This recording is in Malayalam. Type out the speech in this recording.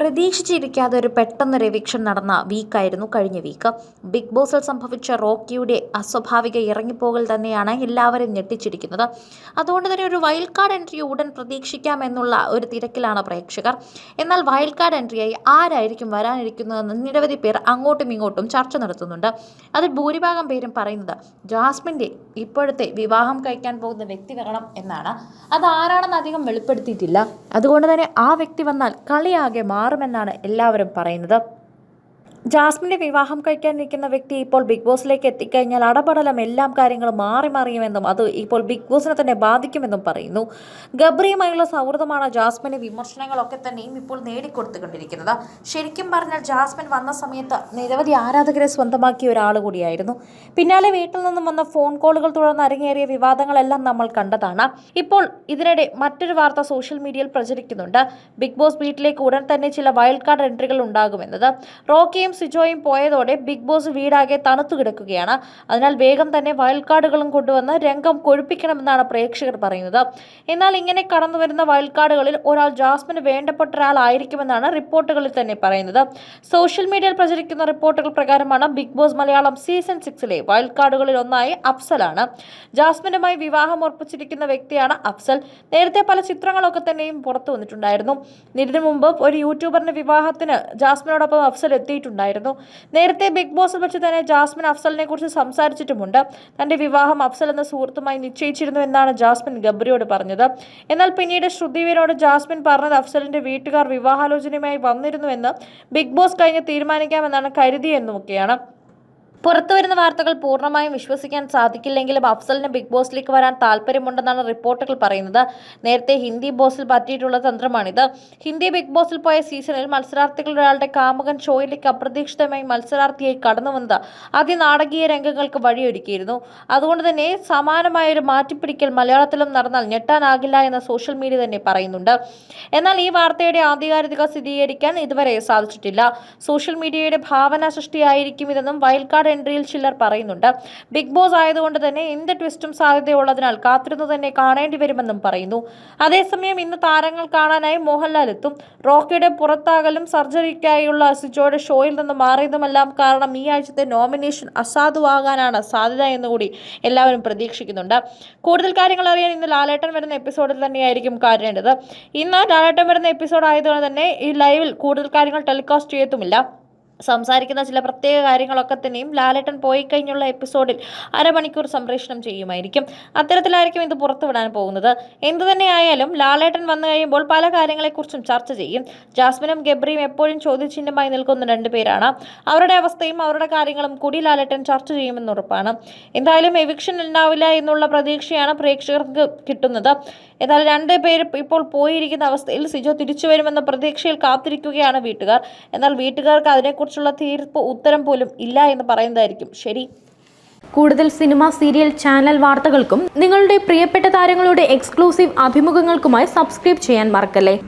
പ്രതീക്ഷിച്ചിരിക്കാതെ ഒരു പെട്ടെന്നൊരു എവിക്ഷൻ നടന്ന വീക്കായിരുന്നു കഴിഞ്ഞ വീക്ക് ബിഗ് ബോസിൽ സംഭവിച്ച റോക്കിയുടെ അസ്വാഭാവിക ഇറങ്ങിപ്പോകൽ തന്നെയാണ് എല്ലാവരും ഞെട്ടിച്ചിരിക്കുന്നത്. അതുകൊണ്ട് തന്നെ ഒരു വൈൽഡ് കാർഡ് എൻട്രി ഉടൻ പ്രതീക്ഷിക്കാമെന്നുള്ള ഒരു തിരക്കിലാണ് പ്രേക്ഷകർ. എന്നാൽ വൈൽഡ് കാർഡ് എൻട്രിയായി ആരായിരിക്കും വരാനിരിക്കുന്നതെന്ന് നിരവധി പേർ അങ്ങോട്ടും ഇങ്ങോട്ടും ചർച്ച നടത്തുന്നുണ്ട്. അതിൽ ഭൂരിഭാഗം പേരും പറയുന്നത് ജാസ്മിന്റെ ഇപ്പോഴത്തെ വിവാഹം കഴിക്കാൻ പോകുന്ന വ്യക്തി വരണം എന്നാണ്. അത് ആരാണെന്ന് അധികം വെളിപ്പെടുത്തിയിട്ടില്ല. അതുകൊണ്ട് തന്നെ ആ വ്യക്തി വന്നാൽ കളിയാകെ മാറുമെന്നാണ് എല്ലാവരും പറയുന്നത്. ജാസ്മിന്റെ വിവാഹം കഴിക്കാൻ നിൽക്കുന്ന വ്യക്തി ഇപ്പോൾ ബിഗ് ബോസിലേക്ക് എത്തിക്കഴിഞ്ഞാൽ അടപടലം എല്ലാം കാര്യങ്ങളും മാറി മറിയുമെന്നും അത് ഇപ്പോൾ ബിഗ് ബോസിനെ തന്നെ ബാധിക്കുമെന്നും പറയുന്നു. ഗബ്രിയുമായുള്ള സൗഹൃദമാണ് ജാസ്മിന് വിമർശനങ്ങളൊക്കെ തന്നെയും ഇപ്പോൾ നേടിക്കൊടുത്തുകൊണ്ടിരിക്കുന്നത്. ശരിക്കും പറഞ്ഞാൽ ജാസ്മിൻ വന്ന സമയത്ത് നിരവധി ആരാധകരെ സ്വന്തമാക്കിയ ഒരാൾ കൂടിയായിരുന്നു. പിന്നാലെ വീട്ടിൽ നിന്നും വന്ന ഫോൺ കോളുകൾ തുടർന്ന് അരങ്ങേറിയ വിവാദങ്ങളെല്ലാം നമ്മൾ കണ്ടതാണ്. ഇപ്പോൾ ഇതിനിടെ മറ്റൊരു വാർത്ത സോഷ്യൽ മീഡിയയിൽ പ്രചരിക്കുന്നുണ്ട്. ബിഗ് ബോസ് വീട്ടിലേക്ക് ഉടൻ തന്നെ ചില വൈൽഡ് കാർഡ് എൻട്രികൾ ഉണ്ടാകുമെന്നത്. റോക്കിയും സിജോയും പോയതോടെ ബിഗ് ബോസ് വീടാകെ തണുത്തു കിടക്കുകയാണ്. അതിനാൽ വേഗം തന്നെ വൈൽഡ് കാർഡുകളും കൊണ്ടുവന്ന് രംഗം കൊഴുപ്പിക്കണമെന്നാണ് പ്രേക്ഷകർ പറയുന്നത്. എന്നാൽ ഇങ്ങനെ കടന്നു വരുന്ന വൈൽഡ് കാർഡുകളിൽ ഒരാൾ ജാസ്മിന് വേണ്ടപ്പെട്ട ഒരാളായിരിക്കുമെന്നാണ് റിപ്പോർട്ടുകളിൽ തന്നെ പറയുന്നത്. സോഷ്യൽ മീഡിയയിൽ പ്രചരിക്കുന്ന റിപ്പോർട്ടുകൾ പ്രകാരമാണ് ബിഗ് ബോസ് മലയാളം സീസൺ സിക്സിലെ വൈൽഡ് കാർഡുകളിൽ ഒന്നായി അഫ്സലാണ്. ജാസ്മിനുമായി വിവാഹം ഉറപ്പിച്ചിരിക്കുന്ന വ്യക്തിയാണ് അഫ്സൽ. നേരത്തെ പല ചിത്രങ്ങളൊക്കെ തന്നെയും പുറത്തു വന്നിട്ടുണ്ടായിരുന്നു. ഇതിനു മുമ്പ് ഒരു യൂട്യൂബറിന്റെ വിവാഹത്തിന് ജാസ്മിനോടൊപ്പം അഫ്സൽ എത്തിയിട്ടുണ്ടായിരുന്നു നേരത്തെ ബിഗ് ബോസിൽ വെച്ച് തന്നെ ജാസ്മിൻ അഫ്സലിനെ കുറിച്ച് സംസാരിച്ചിട്ടുമുണ്ട്. തന്റെ വിവാഹം അഫ്സൽ എന്ന സുഹൃത്തുമായി നിശ്ചയിച്ചിരുന്നു എന്നാണ് ജാസ്മിൻ ഗബ്രിയോട് പറഞ്ഞത്. എന്നാൽ പിന്നീട് ശ്രുതിവിനോട് ജാസ്മിൻ പറഞ്ഞത് അഫ്സലിന്റെ വീട്ടുകാർ വിവാഹാലോചനയുമായി വന്നിരുന്നുവെന്ന് ബിഗ് ബോസ് കഴിഞ്ഞ് തീരുമാനിക്കാമെന്നാണ് കരുതിയെന്നുമൊക്കെയാണ്. പുറത്തു വരുന്ന വാർത്തകൾ പൂർണമായും വിശ്വസിക്കാൻ സാധിക്കില്ലെങ്കിലും അഫ്സലിന് ബിഗ് ബോസിലേക്ക് വരാൻ താല്പര്യമുണ്ടെന്നാണ് റിപ്പോർട്ടുകൾ പറയുന്നത്. നേരത്തെ ഹിന്ദി ബോസിൽ പറ്റിയിട്ടുള്ള തന്ത്രമാണിത്. ഹിന്ദി ബിഗ് ബോസിൽ പോയ സീസണിൽ മത്സരാർത്ഥികളുടെ ഒരാളുടെ കാമുകൻ ഷോയിലേക്ക് അപ്രതീക്ഷിതമായി മത്സരാർത്ഥിയായി കടന്നു വന്നത് അതിനാടകീയ രംഗങ്ങൾക്ക് വഴിയൊരുക്കിയിരുന്നു. അതുകൊണ്ട് തന്നെ സമാനമായ ഒരു മാറ്റിപ്പിടിക്കൽ മലയാളത്തിലും നടന്നാൽ ഞെട്ടാനാകില്ല എന്ന് സോഷ്യൽ മീഡിയ തന്നെ പറയുന്നുണ്ട്. എന്നാൽ ഈ വാർത്തയുടെ ആധികാരികത സ്ഥിരീകരിക്കാൻ ഇതുവരെ സാധിച്ചിട്ടില്ല. സോഷ്യൽ മീഡിയയുടെ ഭാവന സൃഷ്ടിയായിരിക്കും ഇതെന്നും വയൽക്കാട് എൻട്രിയിൽ ചിലർ പറയുന്നുണ്ട്. ബിഗ് ബോസ് ആയതുകൊണ്ട് തന്നെ എന്ത് ട്വിസ്റ്റും സാധ്യതയുള്ളതിനാൽ കാത്തിരുന്നു തന്നെ കാണേണ്ടി വരുമെന്നും പറയുന്നു. അതേസമയം ഇന്ന് താരങ്ങൾ കാണാനായി മോഹൻലാൽ എത്തും. റോക്കിയുടെ പുറത്താകലും സർജറിക്കായുള്ള സിജോയുടെ ഷോയിൽ നിന്ന് മാറിയതുമെല്ലാം കാരണം ഈ ആഴ്ചത്തെ നോമിനേഷൻ അസാധുവാകാനാണ് സാധ്യത എന്നുകൂടി എല്ലാവരും പ്രതീക്ഷിക്കുന്നുണ്ട്. കൂടുതൽ കാര്യങ്ങൾ അറിയാൻ ഇന്ന് ലാലേട്ടൻ വരുന്ന എപ്പിസോഡിൽ തന്നെയായിരിക്കും കാര്യേണ്ടത് ഇന്ന് ലാലേട്ടൻ വരുന്ന എപ്പിസോഡ് ആയതുകൊണ്ട് തന്നെ ഈ ലൈവിൽ കൂടുതൽ കാര്യങ്ങൾ ടെലികാസ്റ്റ് ചെയ്യത്തുമില്ല. സംസാരിക്കുന്ന ചില പ്രത്യേക കാര്യങ്ങളൊക്കെ തന്നെയും ലാലേട്ടൻ പോയി കഴിഞ്ഞുള്ള എപ്പിസോഡിൽ അരമണിക്കൂർ സംപ്രേഷണം ചെയ്യുമായിരിക്കും. അത്തരത്തിലായിരിക്കും ഇത് പുറത്തുവിടാൻ പോകുന്നത്. എന്തു തന്നെയായാലും ലാലേട്ടൻ വന്നു കഴിയുമ്പോൾ പല കാര്യങ്ങളെക്കുറിച്ചും ചർച്ച ചെയ്യും. ജാസ്മിനും ഗബ്രിയും എപ്പോഴും ചോദ്യചിഹ്നമായി നിൽക്കുന്ന രണ്ട് പേരാണ്. അവരുടെ അവസ്ഥയും അവരുടെ കാര്യങ്ങളും കൂടി ലാലേട്ടൻ ചർച്ച ചെയ്യുമെന്ന് ഉറപ്പാണ്. എന്തായാലും എവിക്ഷൻ ഉണ്ടാവില്ല എന്നുള്ള പ്രതീക്ഷയാണ് പ്രേക്ഷകർക്ക് കിട്ടുന്നത്. എന്നാൽ രണ്ട് പേര് ഇപ്പോൾ പോയിരിക്കുന്ന അവസ്ഥയിൽ സിജോ തിരിച്ചു വരുമെന്ന പ്രതീക്ഷയിൽ കാത്തിരിക്കുകയാണ് വീട്ടുകാർ. എന്നാൽ വീട്ടുകാർക്ക് അതിനെക്കുറിച്ചുള്ള തീർപ്പ് ഉത്തരം പോലും ഇല്ല എന്ന് പറയുന്നതായിരിക്കും. ശരി. കൂടുതൽ സിനിമ സീരിയൽ ചാനൽ വാർത്തകൾക്കും നിങ്ങളുടെ പ്രിയപ്പെട്ട താരങ്ങളുടെ എക്സ്ക്ലൂസീവ് അഭിമുഖങ്ങൾക്കുമായി സബ്സ്ക്രൈബ് ചെയ്യാൻ മറക്കല്ലേ?